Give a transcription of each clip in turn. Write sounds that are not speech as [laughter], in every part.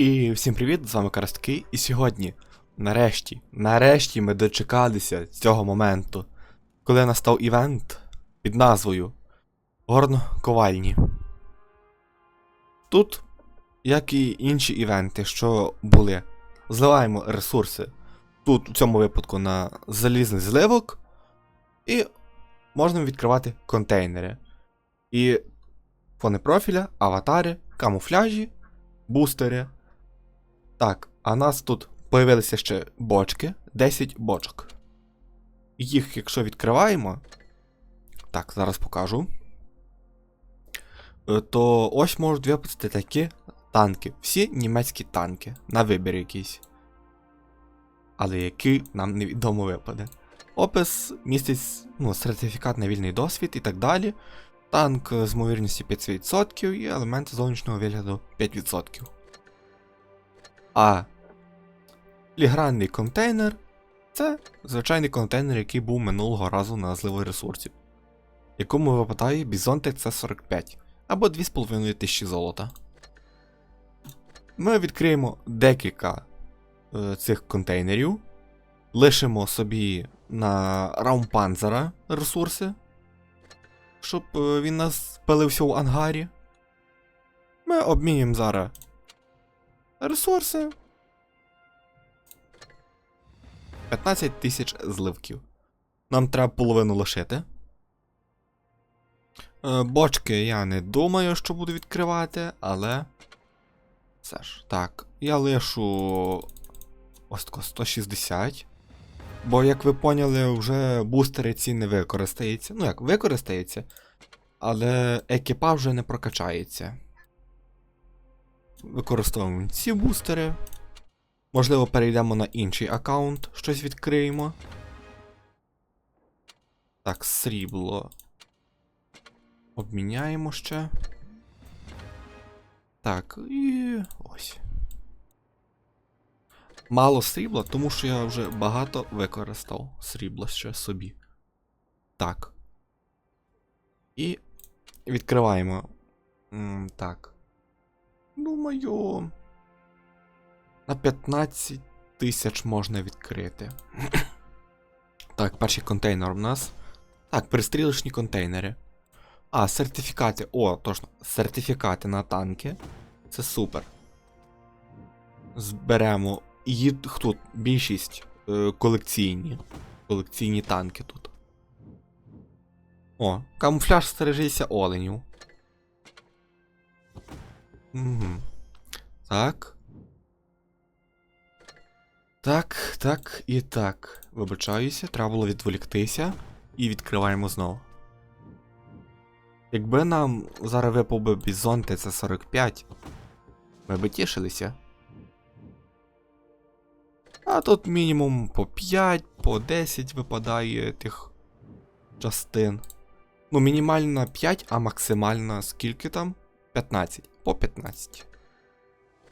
І всім привіт, з вами Карастки, і сьогодні, нарешті, нарешті ми дочекалися цього моменту, коли настав івент під назвою Горно Ковальні. Тут, як і інші івенти, що були, зливаємо ресурси. Тут у цьому випадку на залізний зливок, і можна відкривати контейнери. І фони профіля, аватари, камуфляжі, бустери. Так, а нас тут появилися ще бочки, 10 бочок. Їх, якщо відкриваємо. Так, зараз покажу. Е, То ось можуть випустити такі танки. Всі німецькі танки. На вибір якийсь. Але який нам невідомо випаде. Опис містить ну, сертифікат на вільний досвід і так далі. Танк з ймовірністю 5% і елементи зовнішнього вигляду 5%. А філігранний контейнер це звичайний контейнер, який був минулого разу на зливу ресурсів, якому випадає Бізонтик С45 або 2,5 тисячі золота. Ми відкриємо декілька е, цих контейнерів, лишимо собі на Раумпанзера ресурси, щоб е, він нас спалився у ангарі. Ми обмінюємо зараз ресурси. 15 тисяч зливків. Нам треба половину лишити. Е, Бочки я не думаю, що буду відкривати, але. Все ж. Так, я лишу. Ось тако 160. Бо, як ви поняли, вже бустери ці не використається. Ну як, використається, але екіпа вже не прокачається. Використовуємо ці бустери. Можливо, перейдемо на інший аккаунт, щось відкриємо. Так, срібло. Обміняємо ще. Так, і ось. Мало срібла, тому що я вже багато використав срібла ще собі. Так. І відкриваємо. М, так. Думаю. На 15 тисяч можна відкрити. [clears throat] так, перший контейнер у нас. Так, перестрілочні контейнери. А, сертифікати. О, точно. Сертифікати на танки. Це супер. Зберемо. І тут більшість е, колекційні. Колекційні танки тут. О, камуфляж стережися оленів. Угу. Так. Так, так і так. Вибачаюся, треба було відволіктися. І відкриваємо знову. Якби нам зараз випав би бізон ТЦ-45, ми би тішилися. А тут мінімум по 5, по 10 випадає тих частин. Ну, мінімальна 5, а максимальна скільки там? 15. По 15.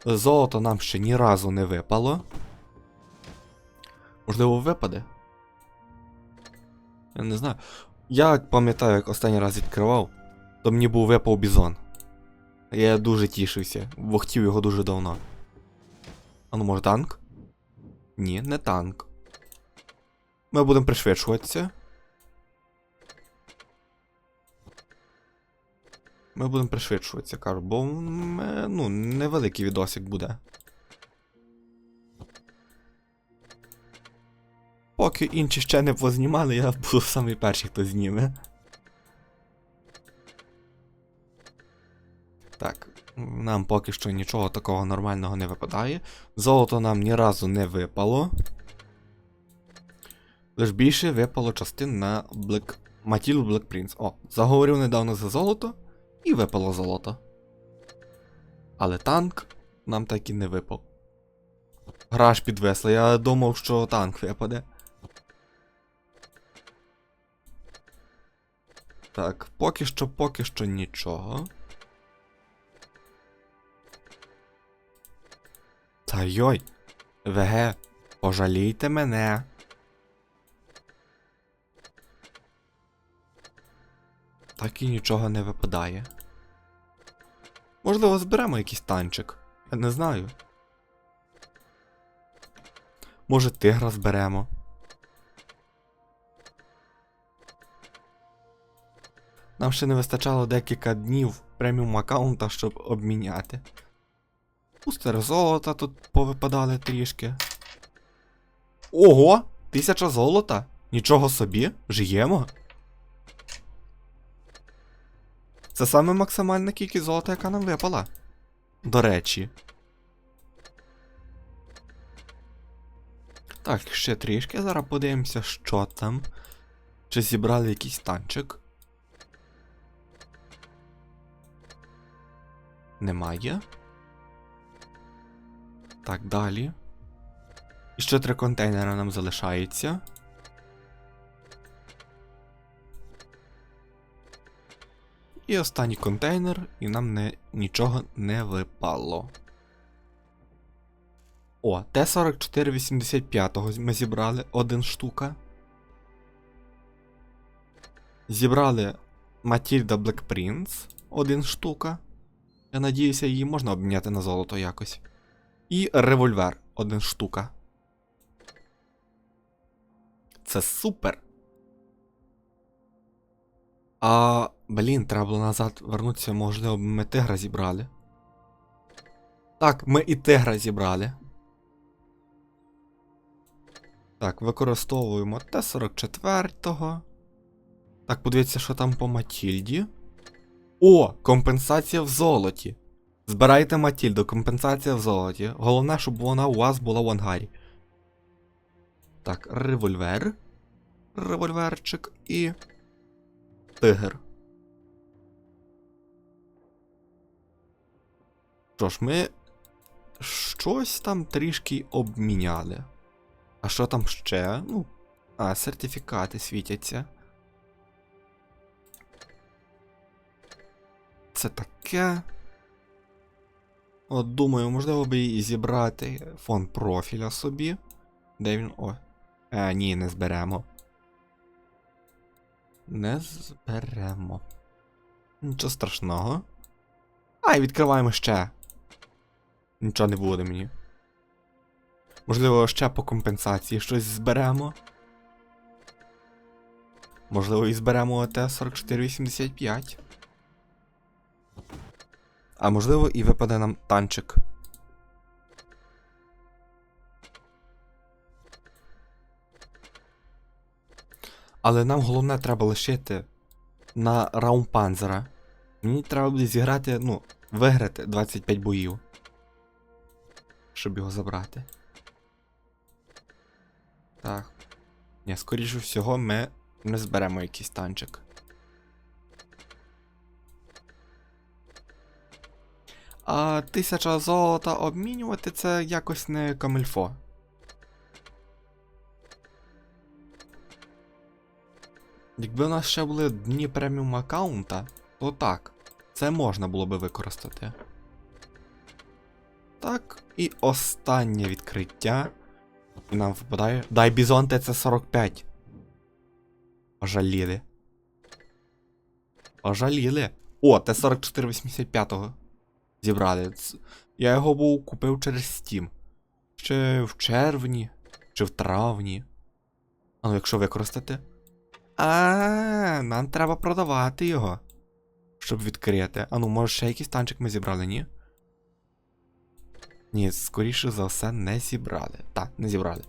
Золото нам ще ні разу не випало. Можливо, випаде? Я не знаю. Я пам'ятаю, як останній раз відкривав, то мені був випав бізон. Я дуже тішився, бо хотів його дуже давно. А ну може танк? Ні, не танк. Ми будемо пришвидшуватися. Ми будемо пришвидшуватися, кажу, бо м, ну, невеликий відосик буде. Поки інші ще не познімали, я буду самий перший, хто зніме. Так, нам поки що нічого такого нормального не випадає. Золото нам ні разу не випало. Лиш більше випало частин на Black... Матіл Black Prince. О, заговорив недавно за золото і випало золото. Але танк нам так і не випав. Гра ж підвесла, я думав, що танк випаде. Так, поки що, поки що нічого. Та йой, ВГ, пожалійте мене. Так і нічого не випадає. Можливо, зберемо якийсь танчик. Я не знаю. Може, тигра зберемо. Нам ще не вистачало декілька днів преміум аккаунта, щоб обміняти. Пустер золота тут повипадали трішки. Ого! Тисяча золота? Нічого собі, жиємо. Це саме максимальна кількість золота, яка нам випала. До речі. Так, ще трішки. Зараз подивимося, що там. Чи зібрали якийсь танчик. Немає. Так, далі. І ще три контейнери нам залишається. І останній контейнер, і нам не, нічого не випало. О, Т-4485 ми зібрали один штука. Зібрали Матільда Prince один штука. Я надіюся, її можна обміняти на золото якось. І револьвер один штука. Це супер. А, блін, треба було назад вернутися, можливо, ми тигра зібрали. Так, ми і тигра зібрали. Так, використовуємо Т-44. Так, подивіться, що там по Матільді. О, компенсація в золоті. Збирайте Матільду, компенсація в золоті. Головне, щоб вона у вас була в ангарі. Так, револьвер. Револьверчик і. Тигр. Що ж, ми щось там трішки обміняли. А що там ще? Ну. А, сертифікати світяться. Це таке. От думаю, можливо би і зібрати фон профіля собі. Де він. О. А, ні, не зберемо. Не зберемо. Нічого страшного. А, і відкриваємо ще. Нічого не буде мені. Можливо, ще по компенсації щось зберемо. Можливо, і зберемо ОТ-4485. А можливо, і випаде нам танчик. Але нам головне треба лишити на Раумпанзера. Мені треба буде зіграти, ну, виграти 25 боїв. Щоб його забрати. Так. Ні, скоріше всього, ми не зберемо якийсь танчик. А тисяча золота обмінювати це якось не камильфо. Якби у нас ще були дні преміум аккаунта, то так, це можна було би використати. Так, і останнє відкриття. І нам випадає. Дай бізон ТЦ-45. Ожаліли. Ожаліли. О, Т-4485 зібрали. Я його був купив через Steam. Ще в червні, чи в травні. А ну, якщо використати. А, нам треба продавати його. Щоб відкрити. А ну, може ще якийсь танчик ми зібрали, ні? Ні, скоріше за все, не зібрали. Так, не зібрали.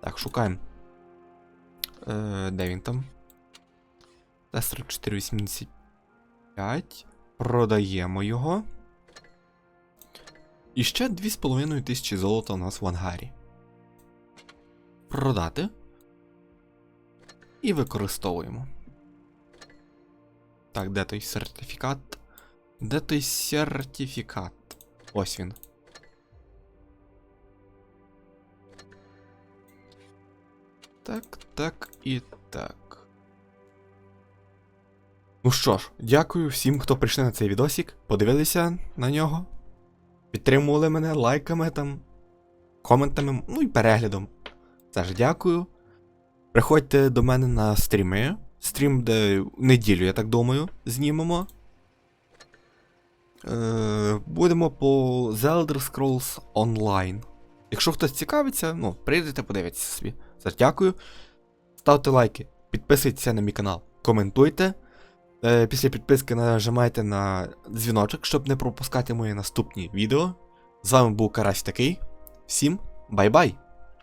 Так, шукаємо. Е, де він там? Тестер 485. Продаємо його. І ще 2,5 тисячі золота у нас в ангарі. Продати. І використовуємо. Так, де той сертифікат? Де той сертифікат? Ось він. Так, так і так. Ну що ж, дякую всім, хто прийшли на цей відосик, подивилися на нього, підтримували мене лайками там, коментами, ну і переглядом. Теж дякую. Приходьте до мене на стріми. Стрім, де неділю, я так думаю, знімемо. Е, будемо по The Elder Scrolls Online. Якщо хтось цікавиться, ну, прийдете, подивитися собі. Все, дякую. Ставте лайки, підписуйтеся на мій канал, коментуйте. Е, Після підписки нажимайте на дзвіночок, щоб не пропускати мої наступні відео. З вами був Карась такий. Всім бай-бай!